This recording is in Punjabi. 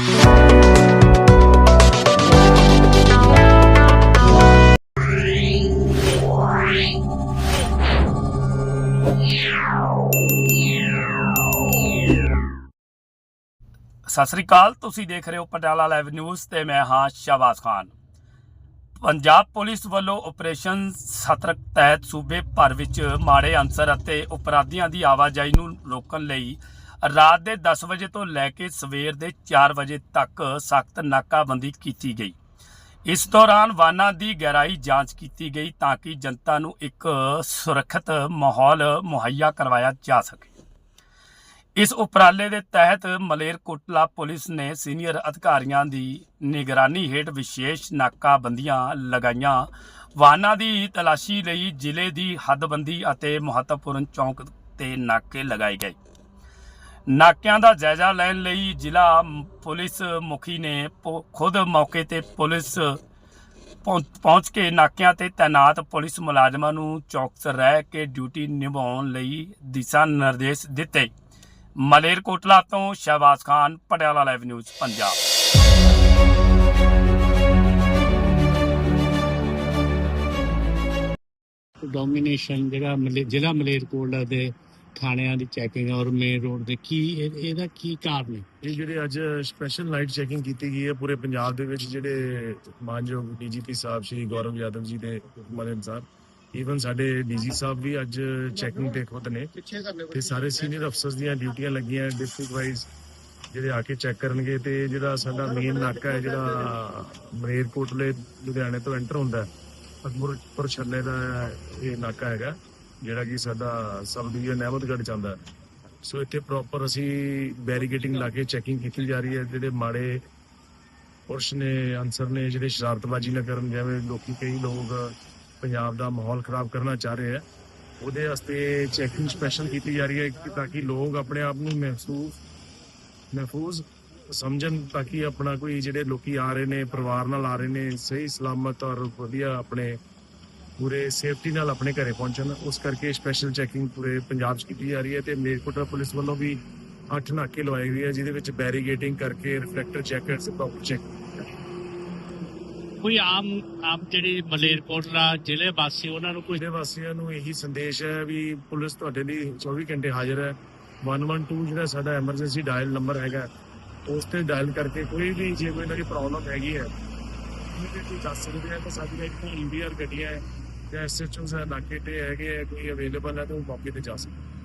ਸਤਿ ਸ੍ਰੀ ਅਕਾਲ, ਤੁਸੀਂ ਦੇਖ ਰਹੇ ਹੋ ਪਟਿਆਲਾ ਲਾਈਵ ਨਿਊਜ਼ ਤੇ ਮੈਂ ਹਾਂ ਸ਼ਾਬਾਜ਼ ਖਾਨ। ਪੰਜਾਬ ਪੁਲਿਸ ਵੱਲੋਂ ਆਪਰੇਸ਼ਨ ਸਤਰਕ ਤਹਿਤ ਸੂਬੇ ਭਰ ਵਿੱਚ ਮਾੜੇ ਅਨਸਰ ਅਤੇ ਅਪਰਾਧੀਆਂ ਦੀ ਆਵਾਜਾਈ ਨੂੰ ਰੋਕਣ ਲਈ ਰਾਤ ਦੇ 10 ਵਜੇ ਤੋਂ ਲੈ ਕੇ ਸਵੇਰ ਦੇ 4 ਵਜੇ ਤੱਕ ਸਖਤ ਨਾਕਾਬੰਦੀ ਕੀਤੀ ਗਈ। ਇਸ ਦੌਰਾਨ ਵਾਹਨਾਂ ਦੀ ਗਹਿਰਾਈ ਜਾਂਚ ਕੀਤੀ ਗਈ ਤਾਂ ਕਿ ਜਨਤਾ ਨੂੰ ਇੱਕ ਸੁਰੱਖਿਅਤ ਮਾਹੌਲ ਮੁਹੱਈਆ ਕਰਵਾਇਆ ਜਾ ਸਕੇ। ਇਸ ਉਪਰਾਲੇ ਦੇ ਤਹਿਤ ਮਲੇਰਕੋਟਲਾ ਪੁਲਿਸ ਨੇ ਸੀਨੀਅਰ ਅਧਿਕਾਰੀਆਂ ਦੀ ਨਿਗਰਾਨੀ ਹੇਠ ਵਿਸ਼ੇਸ਼ ਨਾਕਾਬੰਦੀਆਂ ਲਗਾਈਆਂ। ਵਾਹਨਾਂ ਦੀ ਤਲਾਸ਼ੀ ਲਈ ਜ਼ਿਲ੍ਹੇ ਦੀ ਹੱਦਬੰਦੀ ਅਤੇ ਮਹੱਤਵਪੂਰਨ ਚੌਂਕ ਤੇ ਨਾਕੇ ਲਗਾਏ ਗਏ। ਨਾਕਿਆਂ ਦਾ ਜਾਇਜ਼ਾ ਲੈਣ ਲਈ ਜ਼ਿਲ੍ਹਾ ਪੁਲਿਸ ਮੁਖੀ ਨੇ ਖੁਦ ਮੌਕੇ ਤੇ ਪੁਲਿਸ ਪਹੁੰਚ ਕੇ ਨਾਕਿਆਂ ਤੇ ਤਾਇਨਾਤ ਪੁਲਿਸ ਮੁਲਾਜ਼ਮਾਂ ਨੂੰ ਚੌਕਸ ਰਹਿ ਕੇ ਡਿਊਟੀ ਨਿਭਾਉਣ ਲਈ ਦਿਸ਼ਾ ਨਿਰਦੇਸ਼ ਦਿੱਤੇ। ਮਲੇਰਕੋਟਲਾ ਤੋਂ Shahbaz Khan, Patiala live news Punjab. Domination ਜਿਹੜਾ ਜ਼ਿਲ੍ਹਾ ਮਲੇਰਕੋਟਲਾ ਦੇ ਥਾਣਿਆਂ ਦੀ ਚੈਕਿੰਗ ਔਰ ਮੇਨ ਰੋਡ ਦੇ ਕੀ ਇਹ- ਇਹਦਾ ਕੀ ਕਾਰਨ ਹੈ? ਇਹ ਜਿਹੜੇ ਅੱਜ ਸਪੈਸ਼ਲ ਨਾਈਟ ਚੈਕਿੰਗ ਕੀਤੀ ਗਈ ਹੈ ਪੂਰੇ ਪੰਜਾਬ ਦੇ ਵਿੱਚ, ਜਿਹੜੇ ਮਾਨਯੋਗ ਡੀਜੀਪੀ ਸਾਹਿਬ ਸ਼੍ਰੀ ਗੌਰਵ ਯਾਦਵ ਜੀ ਦੇ ਹੁਕਮਾਂ ਅਨੁਸਾਰ ਈਵਨ ਸਾਡੇ ਡੀਜੀ ਸਾਹਿਬ ਵੀ ਅੱਜ ਚੈਕਿੰਗ ਤੇ ਖੁਦ ਨੇ ਤੇ ਸਾਰੇ ਸੀਨੀਅਰ ਅਫਸਰਸ ਦੀਆਂ ਡਿਊਟੀਆਂ ਲੱਗੀਆਂ ਡਿਸਟ੍ਰਿਕਟ ਵਾਈਜ਼ ਜਿਹੜੇ ਆ ਕੇ ਚੈੱਕ ਕਰਨਗੇ ਤੇ ਜਿਹੜਾ ਸਾਡਾ ਮੇਨ ਨਾਕਾ ਹੈ, ਜਿਹੜਾ ਮਰੇਰਕੋਟਲੇ ਲੁਧਿਆਣੇ ਤੋਂ ਐਂਟਰ ਹੁੰਦਾ ਹੈ ਅਕਬਰਪੁਰ ਛੱਲੇ ਦਾ ਇਹ ਨਾਕਾ ਹੈਗਾ ਜਿਹੜਾ ਕਿ ਸਾਡਾ ਸਬ ਡਿਵੀਜ਼ਨ ਅਹਿਮਦਗੜ੍ਹ ਚ ਸੋ ਇੱਥੇ ਪ੍ਰੋਪਰ ਅਸੀਂ ਬੈਰੀਕੇਡਿੰਗ ਲਾ ਕੇ ਚੈਕਿੰਗ ਕੀਤੀ ਜਾ ਰਹੀ ਹੈ। ਜਿਹੜੇ ਮਾੜੇ ਪੁਰਸ਼ ਨੇ, ਅਨਸਰ ਨੇ, ਜਿਹੜੇ ਸ਼ਰਾਰਤਬਾਜ਼ੀ ਨਾ ਕਰਨ, ਜਿਵੇਂ ਲੋਕੀ ਕਈ ਲੋਕ ਪੰਜਾਬ ਦਾ ਮਾਹੌਲ ਖਰਾਬ ਕਰਨਾ ਚਾਹ ਰਹੇ ਆ, ਉਹਦੇ ਵਾਸਤੇ ਚੈਕਿੰਗ ਸਪੈਸ਼ਲ ਕੀਤੀ ਜਾ ਰਹੀ ਹੈ ਤਾਂ ਕਿ ਲੋਕ ਆਪਣੇ ਆਪ ਨੂੰ ਮਹਿਸੂਸ, ਮਹਿਫੂਜ਼ ਸਮਝਣ ਤਾਂ ਕਿ ਆਪਣਾ ਕੋਈ ਜਿਹੜੇ ਲੋਕੀ ਆ ਰਹੇ ਨੇ, ਪਰਿਵਾਰ ਨਾਲ ਆ ਰਹੇ ਨੇ, ਸਹੀ ਸਲਾਮਤ ਔਰ ਵਧੀਆ ਆਪਣੇ ਪੂਰੇ ਸੇਫਟੀ ਨਾਲ ਆਪਣੇ ਘਰੇ ਪਹੁੰਚਣ। ਉਸ ਕਰਕੇ ਸਪੈਸ਼ਲ ਚੈਕਿੰਗ ਪੂਰੇ ਪੰਜਾਬ 'ਚ ਕੀਤੀ ਜਾ ਰਹੀ ਹੈ ਤੇ ਮੇਰਕੋਟਲਾ ਪੁਲਿਸ ਵੱਲੋਂ ਵੀ ਅੱਠ ਨਾਕੇ ਲਵਾਏ ਗਏ ਆ ਜਿਹਦੇ ਵਿੱਚ ਬੈਰੀਗੇਟਿੰਗ ਕਰਕੇ ਰਿਫਲੈਕਟਰ ਚੈਕਰਸ ਪ੍ਰੋਪਰ ਚੈੱਕ ਕੋਈ ਆਮ ਆਮ ਜਿਹੜੇ ਮਲੇਰਕੋਟਲਾ ਜ਼ਿਲ੍ਹੇ ਵਾਸੀ ਉਹਨਾਂ ਨੂੰ ਕੋਈ ਦੇ ਵਾਸੀਆਂ ਨੂੰ ਇਹੀ ਸੰਦੇਸ਼ ਹੈ ਵੀ ਪੁਲਿਸ ਤੁਹਾਡੇ ਲਈ 24 ਘੰਟੇ ਹਾਜ਼ਰ ਹੈ। 112 ਜਿਹੜਾ ਸਾਡਾ ਐਮਰਜੈਂਸੀ ਡਾਇਲ ਨੰਬਰ ਹੈਗਾ ਉਸ ਤੇ ਡਾਇਲ ਕਰਕੇ ਕੋਈ ਵੀ ਜੇ ਕੋਈ ਨਾ ਕੋਈ ਪ੍ਰੋਬਲਮ ਹੈਗੀ ਹੈ ਉਹਦੇ ਤੇ ਦੱਸ ਸਕਦੇ ਆ ਤਾਂ ਸਾਡੀ ਇੱਕ ਇੰਡੀਅਰ ਗੱਡੀਆਂ ਹੈ ਜਾਂ ਐਸਐਚਓ ਸਾਹਿਬ ਇਲਾਕੇ ਤੇ ਹੈਗੇ ਆ, ਕੋਈ ਅਵੇਲੇਬਲ ਹੈ ਤਾਂ ਉਹ ਮੌਕੇ ਤੇ ਜਾ ਸਕਦੇ